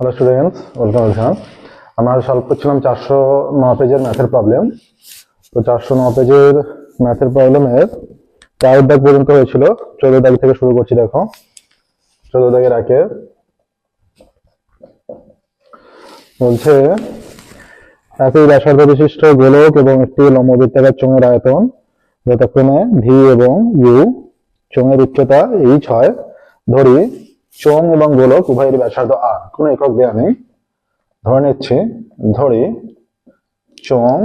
Hello students welcome welcome আমরা solve করছিলাম চারশো ন পেজের ম্যাথের প্রবলেম তো চারশো ন পেজের ম্যাথের প্রবলেমের চার দাগ পর্যন্ত হয়েছিল। চোদ্দ দাগ থেকে শুরু করছি, দেখো। চোদ্দ দাগের একে বলছে, একই ব্যাসার্ধ বিশিষ্ট গোলক এবং একটি লম্ববৃত্তাকার চোঙের আয়তন। যথাক্রমে ভি এবং ইউ চোঙের উচ্চতা এইচ হয়। ধরি চোঙ এবং গোলক উভয়ের ব্যাসার্ধ আর। কোনো একক দেওয়া নেই। ধরে নিচ্ছি, ধরি চোঙ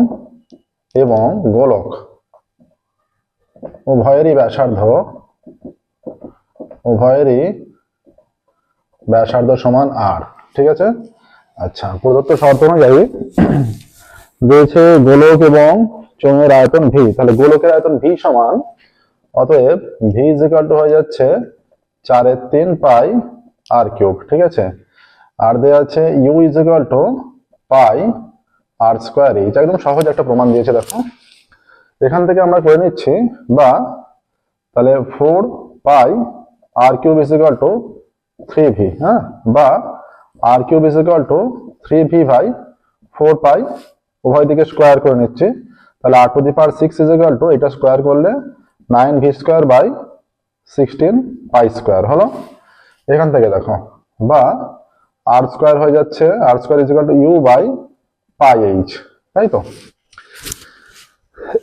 এবং গোলক উভয়েরই ব্যাসার্ধ উভয়েরই ব্যাসার্ধ সমান আর। ঠিক আছে? আচ্ছা প্রদত্ত শর্ত অনুযায়ী দিয়েছে গোলক এবং চোঙের আয়তন ভি তাহলে গোলকের আয়তন ভি সমান, অতএব ভি ইজিকাল হয়ে যাচ্ছে চারের তিন পাই আর কিউব, ঠিক আছে? আর দেওয়া আছে U equal to pi R square H একদম সহজ একটা প্রমাণ দিয়েছে, দেখো। এখান থেকে আমরা করে নিচ্ছি, বা তাহলে four pi R cube equal to three V হ্যাঁ? বা R cube equal to three V by four pi উভয় দিকে স্কোয়ার করে নিচ্ছি। তাহলে R to the power six equal to এটা স্কোয়ার করলে nine V square by sixteen pi square হলো? এখান থেকে দেখো, বা আর স্কোয়ার হয়ে যাচ্ছে R square equal to U by pi H তাই তো?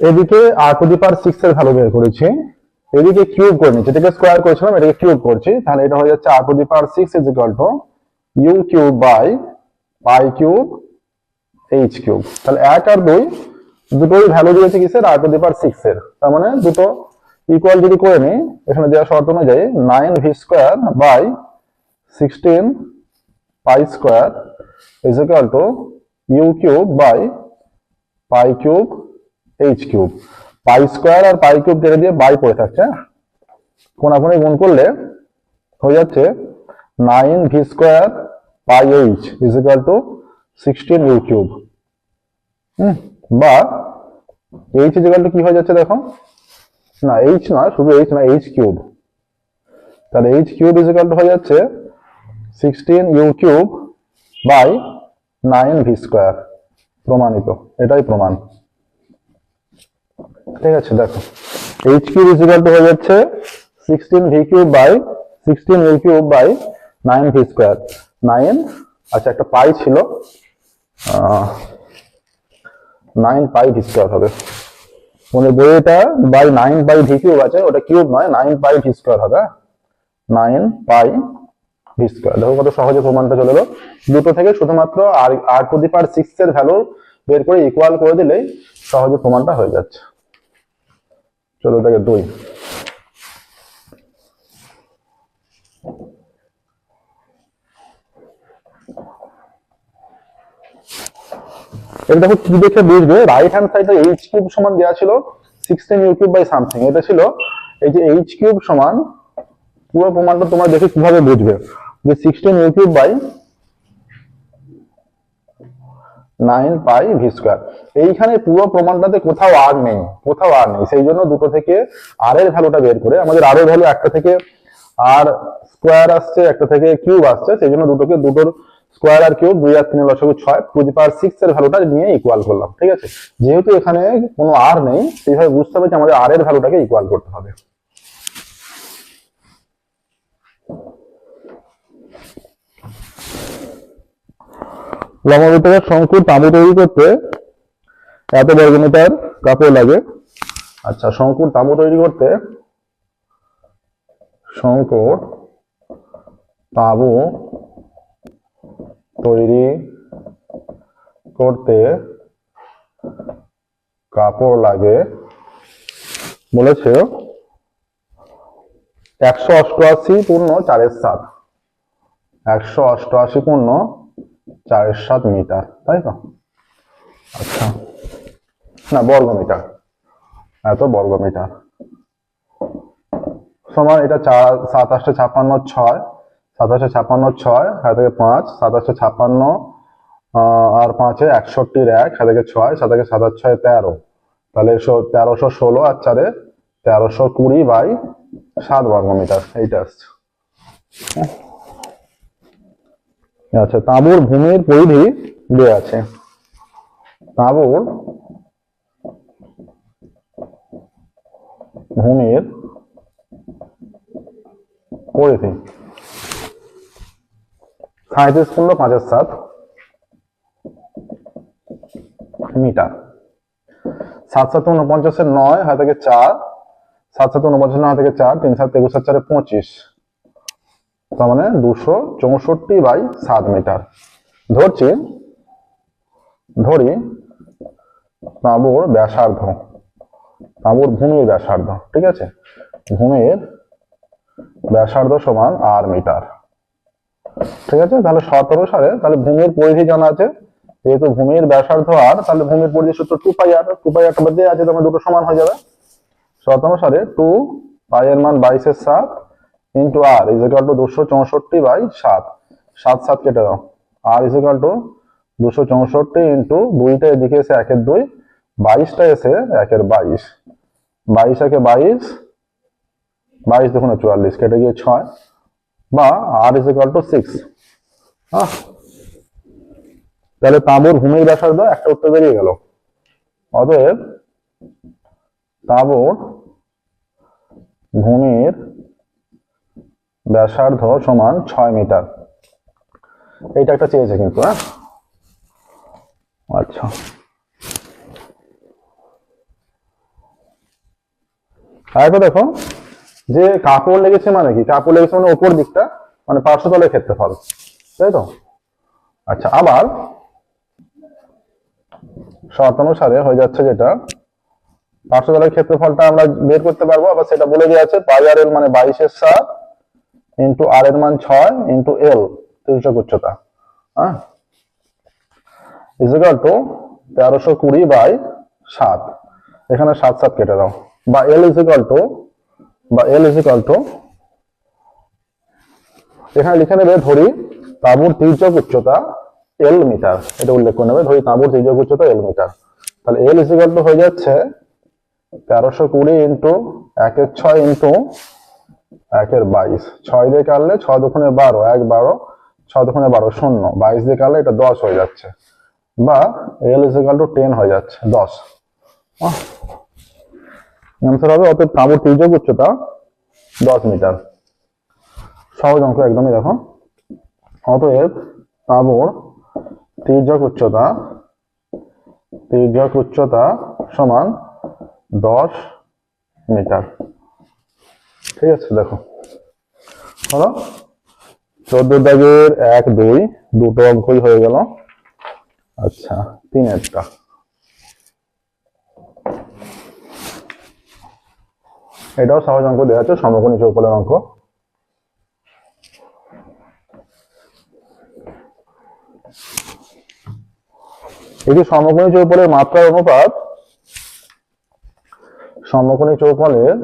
এদিকে R to the power six এর ভ্যালু বের করেছি, এদিকে কিউব করে নিচ্ছি এটাকে স্কোয়ার করেছিলাম এটাকে কিউব করছি, তাহলে এটা হয়ে যাচ্ছে R to the power six is to U cube by pi cube H cube তাহলে এক আর দুই, দুটোই ভ্যালু দিয়েছে কিসের? আর টু দি পাওয়ার সিক্স এর, তার মানে দুটো ইকুয়াল যদি করে নিই, এখানে দেওয়া শর্ত অনুযায়ী nine V square by sixteen pi square is equal to U cube by pi cube H cube pi square R pi cube কেটে দিয়ে বাই পড়ে থাকছে কোনাকুনি গুণ করলে হয়ে যাচ্ছে nine V square pi H is equal to sixteen U cube hmm, বা এইচ ইজ ইকাল টু কি হয়ে যাচ্ছে দেখো? না এইচ নয় শুধু এইচ না এইচ কিউব তাহলে H cube is equal to হয়ে যাচ্ছে sixteen U cube by nine V square প্রমাণিত, এটাই প্রমাণ। ঠিক আছে, দেখো এইচ কিউব ইজ টু হয়ে যাচ্ছে sixteen V cube by sixteen U cube by nine V square nine আচ্ছা একটা পাই ছিল নাইন পাই ভি স্কোয়ার হবে। মনে বইটা by nine by V cube আছে, ওটা কিউব নয় নাইন পাই ভি স্কোয়ার হবে। নাইন পাই ভি স্কোয়ার দেখো কত সহজে প্রমাণটা চলে এলো। দুটো থেকে শুধুমাত্র R R to the power six এর ভ্যালু বের করে ইকুয়াল করে দিলেই সহজে প্রমাণটা হয়ে যাচ্ছে। চলো থেকে দুই। এটা দেখো কি দেখে বুঝবে? রাইট হ্যান্ড সাইডে এইচ কিউব সমান দেওয়া ছিল sixteen U cube by something এটা ছিল এই যে এইচ কিউব সমান পুরো প্রমাণটা তোমরা দেখে কীভাবে বুঝবে? যে sixteen U cube by nine pi V square এইখানে পুরো প্রমাণটাতে কোথাও আর নেই, কোথাও আর নেই। সেই জন্য দুটো থেকে আর এর ভ্যালুটা বের করে আমাদের আর এর ভ্যালু একটা থেকে আর স্কোয়ার আসছে, একটা থেকে কিউব আসছে। সেই জন্য দুটোকে, দুটোর স্কোয়ার আর কিউব দুই আর তিন লসগু ছয়, টু দি পাওয়ার সিক্স এর ভ্যালুটা নিয়ে ইকুয়াল করলাম, ঠিক আছে? যেহেতু এখানে কোনো আর নেই, সেইভাবে বুঝতে হবে যে আমাদের আর এর ভ্যালুটাকে ইকুয়াল করতে হবে। লম্ববৃত্তাকার শঙ্কুর তাঁবু তৈরি করতে এত বর্গমিটার কাপড় লাগে? আচ্ছা শঙ্কুর তাঁবু তৈরি করতে শঙ্কুর তাঁবু তৈরি করতে কাপড় লাগে বলেছে একশো অষ্টআশি পূর্ণ চারের সাত। একশো অষ্টআশি পূর্ণ চারের সাত মিটার, তাই তো? আচ্ছা। না, বর্গ মিটার। এত বর্গ মিটার। সমান এটা চার সাতাশটা ছাপ্পান্ন, ছয়। সাতাশে ছাপ্পান্ন ছয় হাত থেকে পাঁচ সাতাশে ছাপ্পান্ন আর পাঁচে একষট্টির এক সাত ছয় সাত সাতাশ ছয়, তেরো। তাহলে তেরোশো ষোলো, আর চারে তেরোশো কুড়ি বাই সাত বর্গ মিটার এইটা আসছে। আচ্ছা তাঁবুর ভূমির পরিধি দেওয়া আছে। তাঁবুর ভূমির পরিধি সাঁত্রিশ পূর্ণ পাঁচের সাত মিটার। সাত সাত উনপঞ্চাশের নয় হাত থেকে চার সাত সাত উনপঞ্চাশ নয় থেকে চার, তিন সাত একুশ চারে পঁচিশ। তার মানে দুশো চৌষট্টি বাই সাত মিটার। ধরছি, ধরি, তাঁবুর ব্যাসার্ধ। তাঁবুর ভূমির ব্যাসার্ধ, ঠিক আছে? ভূমির ব্যাসার্ধ সমান আর মিটার। ঠিক আছে? তাহলে শর্ত অনুসারে তাহলে ভূমির পরিধি জানা আছে। যেহেতু ভূমির ব্যাসার্ধ আর তাহলে ভূমির পরিধি সূত্র টু পাই আর টু পাই আরটা দিয়ে আছে তোমার দুটো সমান হয়ে যাবে। শর্ত অনুসারে টু পাই এর মান বাইশের সাত into R is equal to দুশো চৌষট্টি বাই সাত। সাত সাত কেটে দাও। আর ইজ ইকাল টু দুশো চৌষট্টি ইন্টু দুইটা এদিকে এসে একের দুই, বাইশটা এসে একের বাইশ। বাইশ একে বাইশ বাইশ দেখুন চুয়াল্লিশ, কেটে গিয়ে ছয়। বা R is equal to six তাহলে তাঁবুর ভূমির ব্যাসার্ধ একটা উত্তর বেরিয়ে গেল। অতএব তাঁবুর ভূমির ব্যাসার্ধ সমান ছয় মিটার। এইটা একটা চেয়েছে কিন্তু হ্যাঁ? আচ্ছা। আরেকটা দেখো। যে কাপড় লেগেছে মানে কি? কাপড় লেগেছে মানে ওপর দিকটা মানে পার্শ্বতলের ক্ষেত্রফল। তাই তো? আচ্ছা আবার শর্ত অনুসারে হয়ে যাচ্ছে যেটা, পার্শ্বতলের ক্ষেত্রফলটা আমরা বের করতে পারব, আবার সেটা বলে দেওয়া আছে, পাই আর এল মানে বাইশের সাত ইন্টু আর এর মান ছয় ইন্টু এল তিরিশক উচ্চতা হ্যাঁ টু তেরোশো কুড়ি বাই সাত। এখানে সাত সাত কেটে দাও। বা এল ইজিকাল টু বা এল ইজিকাল টু এখানে লিখে নেবে ধরি তাঁবুর তির্যক উচ্চতা এল মিটার এটা উল্লেখ করে নেবে, ধরি তাঁবুর তির্যক উচ্চতা এল মিটার তাহলে এল ইজিকাল টু হয়ে যাচ্ছে তেরোশো কুড়ি ইন্টু একের ছয় ইন্টু একের বাইশ। ছয় দিয়ে কাটলে ছয় দুগুণে বারো, এক বারো, ছয় দুগুণে বারো শূন্য। বাইশ দিয়ে কাটলে এটা দশ হয়ে যাচ্ছে। বা এল ইজিকাল টু টেন হয়ে যাচ্ছে, দশ। অ্যান্সার হবে, অতএব তাঁবুর তির্যক উচ্চতা দশ মিটার। সহজ অঙ্ক একদমই দেখো। অতএব তাঁবুর তির্যক উচ্চতা তির্যক উচ্চতা সমান দশ মিটার। ঠিক আছে, দেখো। হলো। চোদ্দ দাগের এক দুই, দুটো অঙ্কই হয়ে গেল। আচ্ছা তিনেরটা। এটাও সহজ অঙ্ক দেওয়া আছে, সমকোণী চৌকলের অঙ্ক। এটি সমকোণী চৌকলের মাত্রার অনুপাত, সমকোণী চৌকলের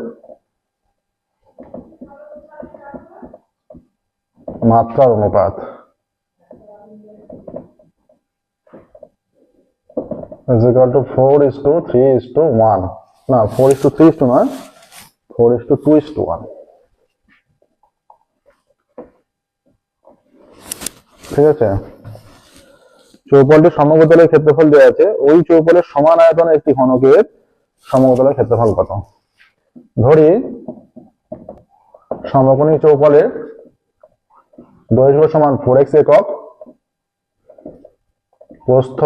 মাত্রার অনুপাত। 4 is to 3 is to 1 না 4 is to 3 is to নয় 4 is to 2 is to 1 ঠিক আছে? চৌপলটির সমগ্রতলের ক্ষেত্রফল দেওয়া আছে। ওই চৌপলের সমান আয়তনের একটি ঘনকের সমগ্রতলের ক্ষেত্রফল কত? ধরি সমকোণী চৌপলের দৈর্ঘ্য সমান ফোর এক্স একক, প্রস্থ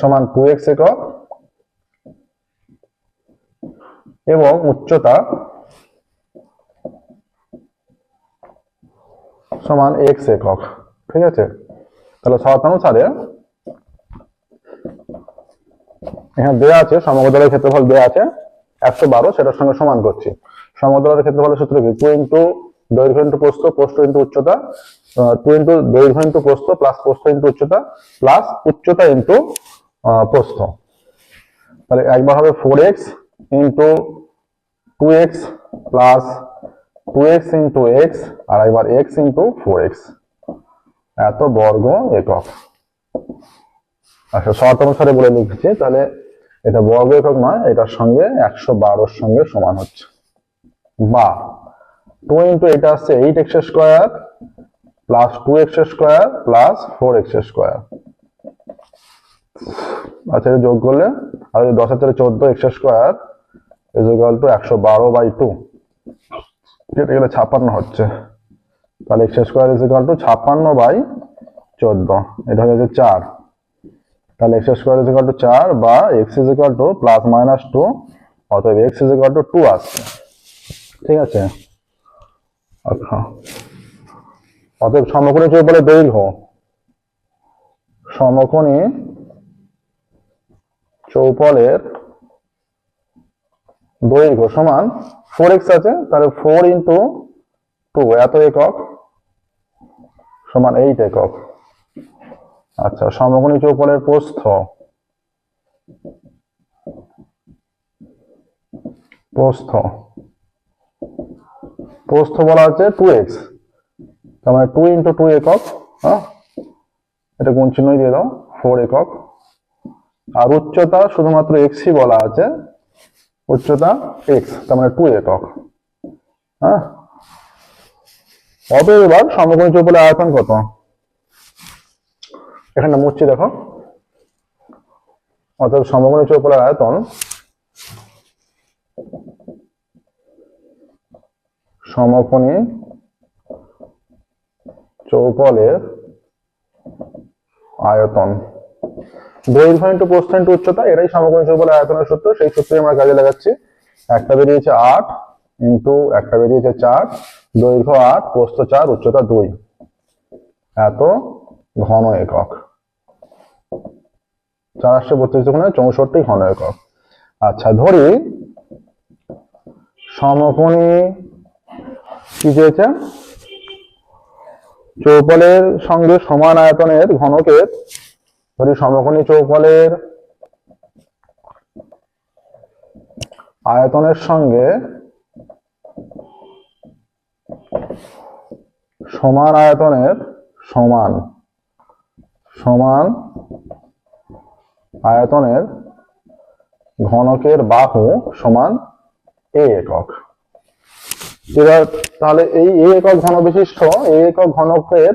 সমান টু এক্স একক এবং উচ্চতা সমান এক্স একক, ঠিক আছে? তাহলে শর্ত অনুসারে এখানে দেওয়া আছে সমগ্রদলের ক্ষেত্রফল দেওয়া আছে, একশো বারো, সেটার সঙ্গে সমান করছি। সমগ্রদলের ক্ষেত্রফলের সূত্র কি? টু ইন্টু দৈর্ঘ্য ইন্টু প্রস্থ প্রস্থ ইন্টু উচ্চতা টু ইন্টু দৈর্ঘ্য ইন্টু প্রস্থ প্লাস প্রস্থ ইন্টু উচ্চতা প্লাস উচ্চতা ইন্টু প্রস্থ। তাহলে একবার হবে four X into two X plus two X into X আর একবার এক্স ইন্টু ফোর এক্স এত বর্গ একক। আচ্ছা শর্ত অনুসারে বলে লিখছি, তাহলে এটা বর্গ একক নয়, এটার সঙ্গে একশো বারোর সঙ্গে সমান হচ্ছে। বা টু ইন্টু এটা আসছে eight X square plus two X square plus four X square আচ্ছা যোগ করলে, আর দশ হাজার চোদ্দ X square is equal to একশো বারো বাই টু কেটে গেলে ছাপ্পান্ন হচ্ছে। তাহলে X square is equal to ছাপ্পান্ন বাই চোদ্দ। এটা হয়ে যাচ্ছে চার। তাহলে এক্স স্কোয়ার ইজ চার বা X is equal to plus minus two অতএব X is equal to two আসছে। ঠিক আছে? আচ্ছা। অতএব সমকোণী চৌপলের দৈর্ঘ্য। সমকোণী চৌপলের দৈর্ঘ্য সমান ফোর এক্স আছে, তাহলে ফোর ইন্টু টু এত একক সমান এইট একক। আচ্ছা সমকোণী চৌপলের প্রস্থ। প্রস্থ। প্রস্থ বলা হচ্ছে টু এক্স তার মানে টু ইন্টু টু একক হ্যাঁ? এটা কোন চিহ্নই দিয়ে দাও ফোর একক। আর উচ্চতা শুধুমাত্র এক্সই বলা আছে। উচ্চতা এক্স তার মানে টু একক। হ্যাঁ? অতএব এবার সমকোণী চৌপলের আয়তন কত? এখানে মুচ্ছি দেখো। অতএব সমকোণী চৌপলের আয়তন সমকোণী চৌপলের আয়তন। দৈর্ঘ্য ইন্টু প্রস্থ ইন্টু উচ্চতা এটাই সমকোণী চৌপলের আয়তনের সূত্র, সেই সূত্রে আমরা কাজে লাগাচ্ছি। একটা বেরিয়েছে আট ইন্টু একটা বেরিয়েছে চার, দৈর্ঘ্য আট, প্রস্থ চার, উচ্চতা দুই। এত ঘন একক। চারশো বত্রিশ দুগুণে চৌষট্টি ঘন একক। আচ্ছা ধরি সমকোণী কি চেয়েছে চৌপলের সঙ্গে সমান আয়তনের ঘনকের ধরি সমকোণী চৌপলের আয়তনের সঙ্গে সমান আয়তনের সমান সমান আয়তনের ঘনকের বাহু সমান এ একক। এবার তাহলে এই এ একক ঘন বিশিষ্ট এ একক ঘনকের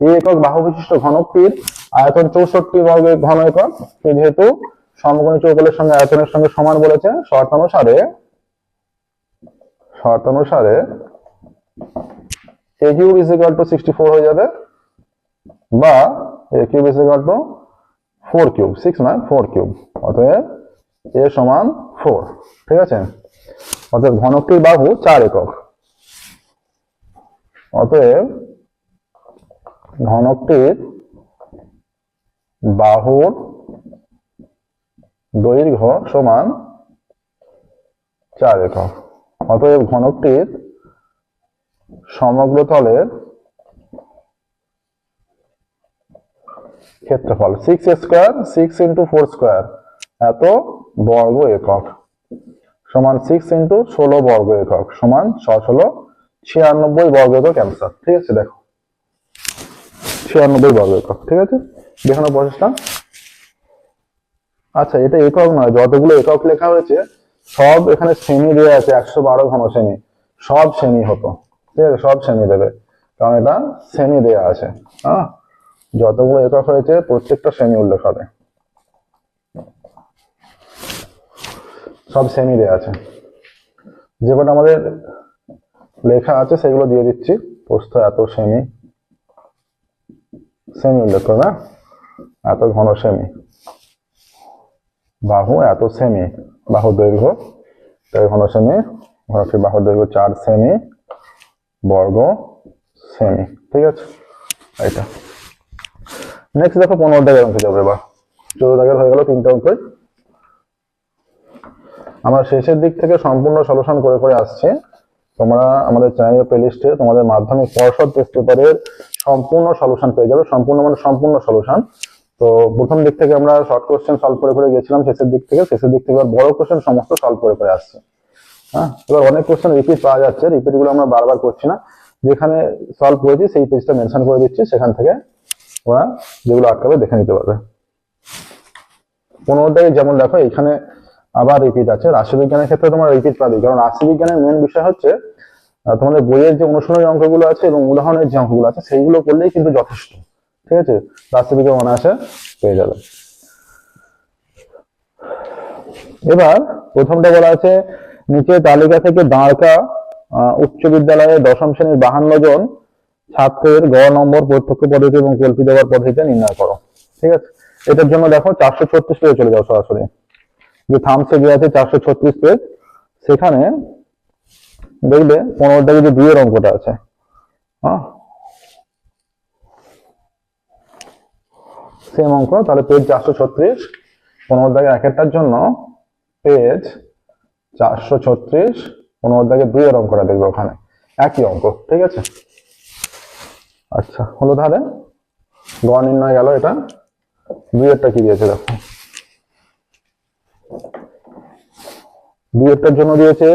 এ একক বাহু বিশিষ্ট ঘনকটির আয়তন চৌষট্টি বর্গের ঘন একক যেহেতু সমকোণী চৌকলের সঙ্গে আয়তনের সঙ্গে সমান বলেছে শর্তানুসারে শর্তানুসারে A cube is equal to sixty four হয়ে যাবে, বা A cube is equal to four cube six নয় ফোর কিউব অতএব এ সমান ফোর ঠিক আছে? অতএব ঘনকটির বাহু চার একক। অতএব ঘনকটির বাহুর দৈর্ঘ্য সমান চার একক। অতএব ঘনকটির সমগ্র তলের ক্ষেত্রফল six square six into four square এত বর্গ একক। সমান সিক্স ইন্টু ষোলো বর্গ একক, সমান ছ ষোলো ছিয়ানব্বই বর্গ একক অ্যান্সার ঠিক আছে? দেখো। ছিয়ানব্বই বর্গ একক, ঠিক আছে? দেখানো প্রসেসটা। আচ্ছা এটা একক নয়, যতগুলো একক লেখা হয়েছে, সব এখানে শ্রেণি দেওয়া আছে, একশো বারো ঘন শ্রেণি। সব শ্রেণি হতো, ঠিক আছে? সব শ্রেণি দেবে, কারণ এটা শ্রেণি দেওয়া আছে হ্যাঁ? যতগুলো একক হয়েছে, প্রত্যেকটা শ্রেণি উল্লেখ হবে। সব শ্রেণি দেওয়া আছে। যে কটা আমাদের লেখা আছে, সেগুলো দিয়ে দিচ্ছি। প্রস্থ এত সেমি সেমি উল্লেখ করবে হ্যাঁ? এত ঘন সেমি বাহু এত সেমি বাহু দৈর্ঘ্য তাই ঘন সেমি ঘনটির বাহু দৈর্ঘ্য চার সেমি বর্গ সেমি ঠিক আছে এইটা নেক্সট দেখো পনেরো দাগের অঙ্কে যাবে এবার চোদ্দ দাগের হয়ে গেল তিনটে অঙ্কই আমরা শেষের দিক থেকে সম্পূর্ণ সলিউশন করে করে আসছি। তোমরা আমাদের চ্যানেলের প্লেলিস্টে তোমাদের মাধ্যমিক পর্ষদ টেস্ট পেপারের সম্পূর্ণ সলিউশন পেয়ে যাবে, সম্পূর্ণ মানে সম্পূর্ণ সলিউশন তো প্রথম দিক থেকে আমরা শর্ট কোশ্চেন সলভ করে করে গেছিলাম শেষের দিক থেকে। শেষের দিক থেকে বড় কোশ্চেন সমস্ত সলভ করে করে আসছে। হ্যাঁ? এবার অনেক কোশ্চেন রিপিট পাওয়া যাচ্ছে রিপিটগুলো আমরা বারবার করছি না। যেখানে সলভ করেছি, সেই পেজটা মেনশন করে দিচ্ছি, সেখান থেকে ওরা যেগুলো আটকাবে দেখে নিতে পারবে। পনেরোটাই যেমন দেখো এখানে আবার রিপিট আছে। রাশিবিজ্ঞানের ক্ষেত্রে তোমার রিপিট পাবে কারণ রাশিবিজ্ঞানের মেন বিষয় হচ্ছে তোমাদের বইয়ের যে অনুশীলনী অঙ্কগুলো আছে এবং উদাহরণের যে অঙ্কগুলো আছে, সেইগুলো করলেই কিন্তু যথেষ্ট। ঠিক আছে? রাষ্ট্রবিজ্ঞ অনায়াসে পেয়ে যাবে। এবার প্রথমটা বলা আছে নিচে তালিকা থেকে দাঁড়কা উচ্চ বিদ্যালয়ে দশম শ্রেণির বাহান্ন জন ছাত্রের গড় নম্বর প্রত্যক্ষ পদ্ধতি এবং কল্পিত গড় পদ্ধতিতে নির্ণয় করো। ঠিক আছে? এটার জন্য দেখো চারশো ছত্রিশ পেজে চলে যাও সরাসরি। যে থামসে যে আছে চারশো ছত্রিশ পেজ সেখানে দেখবে পনেরো দাগে যে দুইয়ের অঙ্কটা আছে। হ্যাঁ? সেম অঙ্ক, তাহলে পেজ চারশো ছত্রিশ পনেরো দাগে এক একটার জন্য পেজ চারশো ছত্রিশ পনেরো দাগে দুইয়ের অঙ্কটা দেখবে ওখানে। একই অঙ্ক, ঠিক আছে? আচ্ছা হলো তাহলে? গ নির্ণয় গেল এটা। দুইয়েরটা কি দিয়েছে দেখো? দুইয়েরটার জন্য দিয়েছে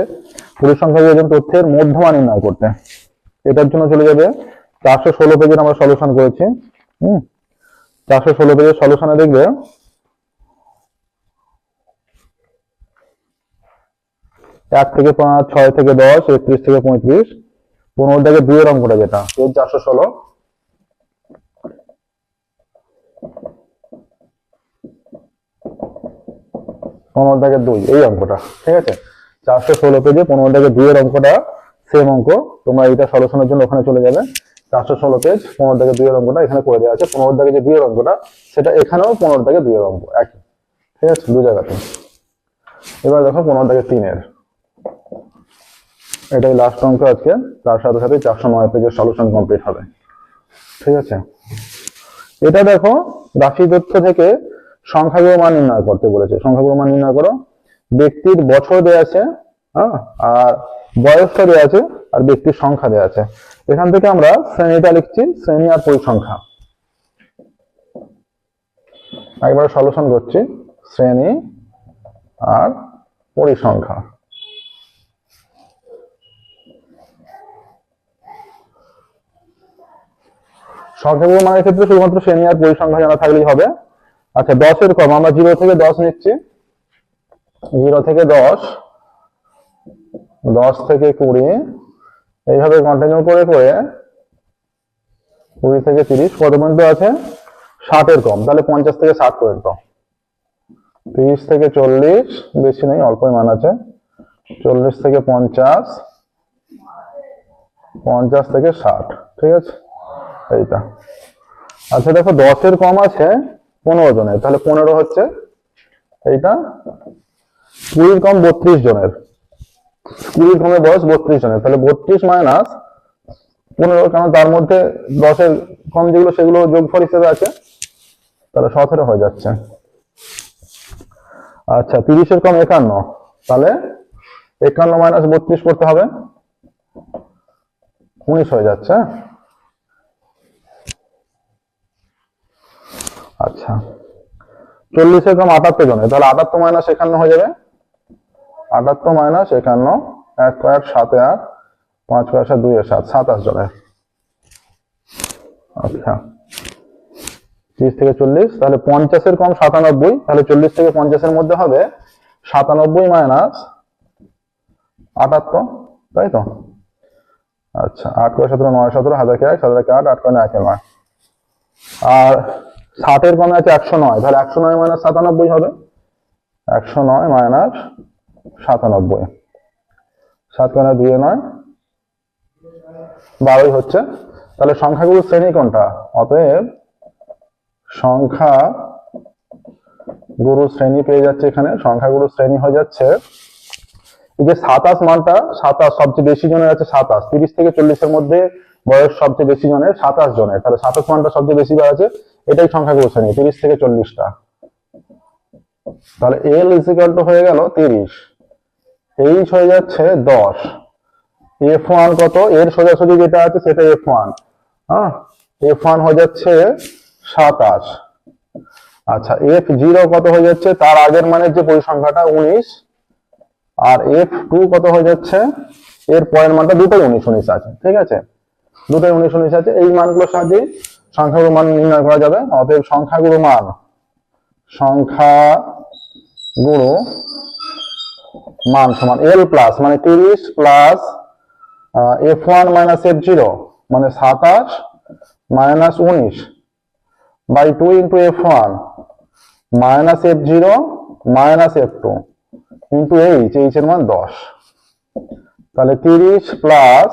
পরিসংখ্যা বিভাজন তথ্যের মধ্যমা নির্ণয় করতে। এটার জন্য চলে যাবে চারশো ষোলো পেজের আমরা সলিউশন করেছি, হম? চারশো ষোলো পেজের সলিউশনে দেখবে, এক থেকে পাঁচ, ছয় থেকে দশ, একত্রিশ থেকে পঁয়ত্রিশ পনেরো থেকে দুইয়ের অঙ্কটা যেটা পেজ চারশো ষোলো। পনেরো থেকে দুই, এই অঙ্কটা, ঠিক আছে? চারশো ষোলো পেজে পনেরো থেকে দুইয়ের অঙ্কটা সেম অঙ্ক। তোমরা এটা সলিউশনের জন্য ওখানে চলে যাবে। চারশো ষোলো পেজ পনেরো থেকে দুইয়ের অঙ্কটা এখানে করে দেওয়া আছে। পনেরো থেকে যে দুইয়ের অঙ্কটা, সেটা এখানেও পনেরো থেকে দুইয়ের অঙ্ক। একই। ঠিক আছে? দু জায়গাতে। এবার দেখো পনেরো থেকে তিনের। এটাই লাস্ট অঙ্ক আজকে। তার সাথে সাথে চারশো নয় পেজের সলিউশন কমপ্লিট হবে। ঠিক আছে? এটা দেখো, রাশি তথ্য থেকে সংখ্যাগুলো মান নির্ণয় করতে বলেছে। সংখ্যাগুলো মান নির্ণয় করো। ব্যক্তির বছর দেওয়া আছে হ্যাঁ আর বয়সটা দেওয়া আছে, আর ব্যক্তির সংখ্যা দেওয়া আছে। এখান থেকে আমরা শ্রেণীটা লিখছি, শ্রেণি আর পরিসংখ্যা। একবার সলিউশন করছি, শ্রেণি আর পরিসংখ্যা। সংখ্যাগুলো মানের ক্ষেত্রে শুধুমাত্র শ্রেণি আর পরিসংখ্যা জানা থাকলেই হবে। আচ্ছা দশের কম, আমরা জিরো থেকে দশ নিচ্ছি। জিরো থেকে দশ দশ থেকে কুড়ি, এইভাবে কন্টিনিউ করে করে কুড়ি থেকে তিরিশ কত পর্যন্ত আছে? ষাটের কম, তাহলে পঞ্চাশ থেকে ষাট পর্যন্ত তিরিশ থেকে চল্লিশ, বেশি নেই, অল্পই মান আছে। চল্লিশ থেকে পঞ্চাশ পঞ্চাশ থেকে ষাট, ঠিক আছে? এইটা। আচ্ছা দেখো, দশের কম আছে পনেরো জনের, তাহলে পনেরো হচ্ছে এইটা কুড়ির কম বত্রিশ জনের। কুড়ির কমে বয়স বত্রিশ জনের। তাহলে বত্রিশ মাইনাস পনেরো, কারণ তার মধ্যে দশের কম যেগুলো, সেগুলো যোগফল হিসেবে আছে। তাহলে সতেরো হয়ে যাচ্ছে। আচ্ছা তিরিশের কম একান্ন। তাহলে একান্ন মাইনাস বত্রিশ করতে হবে। উনিশ হয়ে যাচ্ছে? আচ্ছা চল্লিশের কম আটাত্তর জনের। তাহলে আটাত্তর মাইনাস একান্ন হয়ে যাবে। আটাত্তর মাইনাস একান্ন, এক কয়েক সাতে আট, পাঁচ কয়েক দুই সাত, সাতাশ জনের। আচ্ছা। তিরিশ থেকে চল্লিশ, তাহলে পঞ্চাশের কম সাতানব্বই, তাহলে চল্লিশ থেকে পঞ্চাশের মধ্যে হবে সাতানব্বই মাইনাস আটাত্তর, তাই তো? আচ্ছা আট করে সতেরো, নয় সতেরো, হাজার কে এক হাজার কে আট আট করে এক নয়। আর ষাটের কমে আছে একশো নয়, তাহলে একশো নয় মাইনাস সাতানব্বই হবে। একশো নয় মাইনাস সাতানব্বই। সাত দুয়ে নয়, বারোই হচ্ছে। তাহলে সংখ্যাগুলোর শ্রেণি কোনটা? অতএব সংখ্যা গুরু শ্রেণি পেয়ে যাচ্ছে এখানে। সংখ্যাগুরু শ্রেণি হয়ে যাচ্ছে এই যে সাতাশ মানটা, সাতাশ সবচেয়ে বেশি জনের আছে সাতাশ। তিরিশ থেকে চল্লিশের মধ্যে বয়স সবচেয়ে বেশি জনের সাতাশ জনের। তাহলে সাতাশ মানটা সবচেয়ে বেশি বার আছে, এটাই সংখ্যাগুরু শ্রেণি, তিরিশ থেকে চল্লিশটা। তাহলে এল ইজিক্যাল হয়ে গেল তিরিশ। এইচ হয়ে যাচ্ছে দশ। এফ ওয়ান কত? এর সোজাসুজি যেটা আছে সেটা এফ ওয়ান হ্যাঁ? এফ ওয়ান হয়ে যাচ্ছে সাতাশ। আচ্ছা এফ জিরো কত হয়ে যাচ্ছে? তার আগের মানের যে পরিসংখ্যাটা উনিশ। আর এফ টু কত হয়ে যাচ্ছে? এর পরের মানটা দুটোই উনিশ উনিশ আছে, ঠিক আছে? দুটোই উনিশ উনিশ আছে। এই মানগুলোর সাহায্যে সংখ্যাগুলো মান নির্ণয় করা যাবে। অতএব সংখ্যাগুলো মান সংখ্যা গুরু মান সমান এল প্লাস মানে তিরিশ plus F one minus F zero মানে সাতাশ মাইনাস উনিশ by two into F one minus F zero minus F two into H H এর মান দশ। তাহলে তিরিশ প্লাস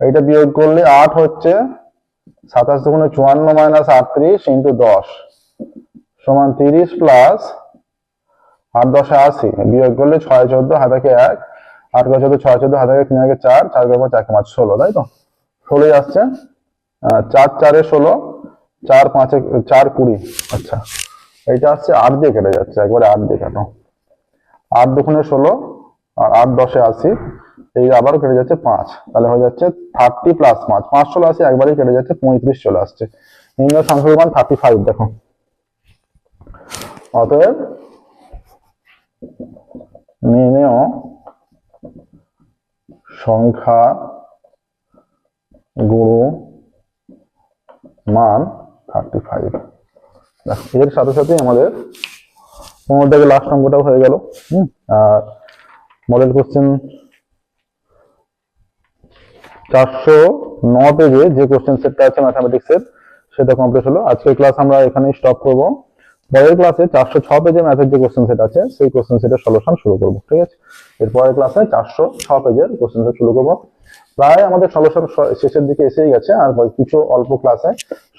এটা বিয়োগ করলে আট হচ্ছে, সাতাশ দুগুণে চুয়ান্ন মাইনাস আটত্রিশ ইন্টু দশ, সমান তিরিশ প্লাস আট দশে আশি, বিয়োগ করলে ছয় চোদ্দ, হাতাকে এক, আট গো চোদ্দ, ছয় চোদ্দ, হাতাকে তিন আগে চার চার গো চার পাঁচ, ষোলো, তাই তো? ষোলোই আসছে। চার, চারে ষোলো, চার, পাঁচে, চার, কুড়ি আচ্ছা। এইটা আসছে আট দিয়ে কেটে যাচ্ছে, একবারে আট দিয়ে কাটো। আট দুগুণে ষোলো, আর আট দশে আশি, এই আবার কেটে যাচ্ছে পাঁচ। তাহলে হয়ে যাচ্ছে থার্টি প্লাস পাঁচ পাঁচ চলে আসে একবারই কেটে যাচ্ছে পঁয়ত্রিশ চলে আসছে। নিম্ন সংখ্যক মান থার্টি ফাইভ, দেখো। অতএব নির্ণেয় সংখ্যা গুরু মান থার্টি ফাইভ এর সাথে সাথে আমাদের পনেরো থেকে লাস্ট অঙ্কটাও হয়ে গেল। হুম, আর মডেল কোশ্চেন চারশো ন পেজে যে কোশ্চেন সেটটা আছে ম্যাথামেটিক্সের সেটা কমপ্লিট হলো। আজকের ক্লাস আমরা এখানেই স্টপ করব। পরের ক্লাসে চারশো ছ পেজে ম্যাথের যে কোশ্চেন সেট আছে, সেই কোশ্চেন সেটের সলিউশন শুরু করব, ঠিক আছে? এরপরের ক্লাসে চারশো ছ পেজের কোশ্চেন সেট শুরু করব। প্রায় আমাদের সলিউশন শেষের দিকে এসেই গেছে, আর কিছু অল্প ক্লাসে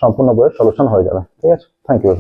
সম্পূর্ণ বইয়ের সলিউশন হয়ে যাবে, ঠিক আছে? Thank you